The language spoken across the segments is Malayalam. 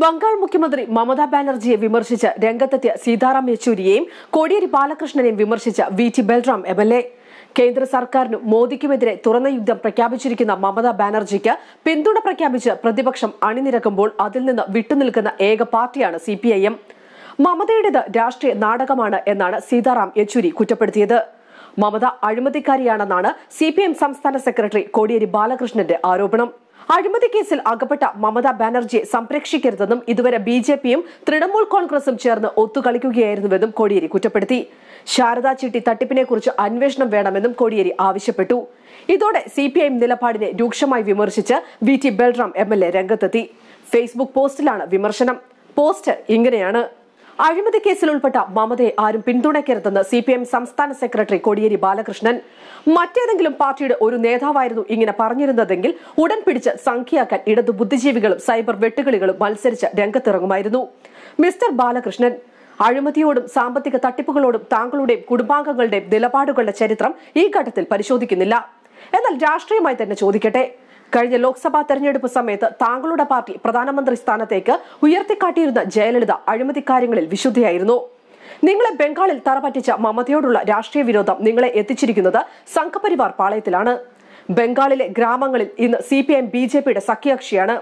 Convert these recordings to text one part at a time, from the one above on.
ബംഗാൾ മുഖ്യമന്ത്രി മമതാ ബാനർജിയെ വിമർശിച്ച് രംഗത്തെത്തിയ സീതാറാം യെച്ചൂരിയെയും കോടിയേരി ബാലകൃഷ്ണനെയും വിമർശിച്ച V T Balram M L A. കേന്ദ്ര സർക്കാരിനും മോദിക്കുമെതിരെ തുറന്ന യുദ്ധം പ്രഖ്യാപിച്ചിരിക്കുന്ന മമതാ ബാനർജിക്ക് പിന്തുണ പ്രഖ്യാപിച്ച് പ്രതിപക്ഷം അണിനിരക്കുമ്പോൾ അതിൽ നിന്ന് വിട്ടുനിൽക്കുന്ന ഏക പാർട്ടിയാണ് സി പി ഐ എം. മമതയുടേത് രാഷ്ട്രീയ നാടകമാണ് എന്നാണ് സീതാറാം യെച്ചൂരി കുറ്റപ്പെടുത്തിയത്. മമത അഴിമതിക്കാരിയാണെന്നാണ് സി പി എം സംസ്ഥാന സെക്രട്ടറി കോടിയേരി ബാലകൃഷ്ണന്റെ ആരോപണം. അഴിമതി കേസിൽ അകപ്പെട്ട മമതാ ബാനർജിയെ സംരക്ഷിക്കരുതെന്നും ഇതുവരെ ബി ജെ പിയും തൃണമൂൽ കോൺഗ്രസും ചേർന്ന് ഒത്തുകളിക്കുകയായിരുന്നുവെന്നും കോടിയേരി കുറ്റപ്പെടുത്തി. ശാരദാ ചിട്ടി തട്ടിപ്പിനെ കുറിച്ച് അന്വേഷണം വേണമെന്നും കോടിയേരി ആവശ്യപ്പെട്ടു. ഇതോടെ സി പി ഐ നിലപാടിനെ രൂക്ഷമായി വിമർശിച്ച് V T Balram M L A രംഗത്തെത്തി. ഫേസ്ബുക്ക് പോസ്റ്റിലാണ് വിമർശനം. പോസ്റ്റ് ഇങ്ങനെയാണ്. അഴിമതി കേസിൽ ഉൾപ്പെട്ട മമതയെ ആരും പിന്തുണയ്ക്കരുതെന്ന് സി പി എം സംസ്ഥാന സെക്രട്ടറി കോടിയേരി ബാലകൃഷ്ണൻ. മറ്റേതെങ്കിലും പാർട്ടിയുടെ ഒരു നേതാവായിരുന്നു ഇങ്ങനെ പറഞ്ഞിരുന്നതെങ്കിൽ ഉടൻ പിടിച്ച് സംഖ്യയാക്കാൻ ഇടതു ബുദ്ധിജീവികളും സൈബർ വെട്ടുകളികളും മത്സരിച്ച് രംഗത്തിറങ്ങുമായിരുന്നു. മിസ്റ്റർ ബാലകൃഷ്ണൻ അഴിമതിയോടും സാമ്പത്തിക തട്ടിപ്പുകളോടും താങ്കളുടെയും കുടുംബാംഗങ്ങളുടെയും നിലപാടുകളുടെ ചരിത്രം ഈ ഘട്ടത്തിൽ പരിശോധിക്കുന്നില്ല. എന്നാൽ രാഷ്ട്രീയമായി തന്നെ ചോദിക്കട്ടെ കഴിഞ്ഞ ലോക്സഭാ തെരഞ്ഞെടുപ്പ് സമയത്ത് താങ്കളുടെ പാർട്ടി പ്രധാനമന്ത്രി സ്ഥാനത്തേക്ക് ഉയർത്തിക്കാട്ടിയിരുന്ന ജയലളിത അഴിമതിക്കാര്യങ്ങളിൽ വിശുദ്ധയായിരുന്നു. നിങ്ങളെ ബംഗാളിൽ തറപറ്റിച്ച മമതയോടുള്ള രാഷ്ട്രീയ വിരോധം നിങ്ങളെ എത്തിച്ചിരിക്കുന്നത് സംഘപരിവാർ പാളയത്തിലാണ്. ബംഗാളിലെ ഗ്രാമങ്ങളിൽ ഇന്ന് C P M B J പിയുടെ സഖ്യകക്ഷിയാണ്.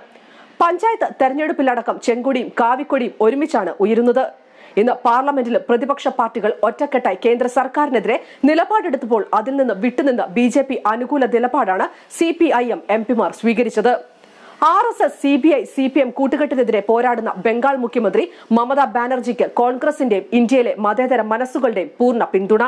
പഞ്ചായത്ത് തെരഞ്ഞെടുപ്പിലടക്കം ചെങ്കൊടിയും കാവിക്കൊടിയും ഒരുമിച്ചാണ് ഉയരുന്നത്. ഇന്ന് പാർലമെന്റിൽ പ്രതിപക്ഷ പാർട്ടികൾ ഒറ്റക്കെട്ടായി കേന്ദ്ര സർക്കാരിനെതിരെ നിലപാടെടുത്തപ്പോൾ അതിൽ നിന്ന് വിട്ടുനിന്ന് ബി ജെ പി അനുകൂല നിലപാടാണ് C P I M M പിമാർ സ്വീകരിച്ചത്. R S S C B I C P M കൂട്ടുകെട്ടിനെതിരെ പോരാടുന്ന ബംഗാൾ മുഖ്യമന്ത്രി മമതാ ബാനർജിക്ക് കോൺഗ്രസിന്റെയും ഇന്ത്യയിലെ മതേതര മനസ്സുകളുടെയും പൂർണ പിന്തുണ.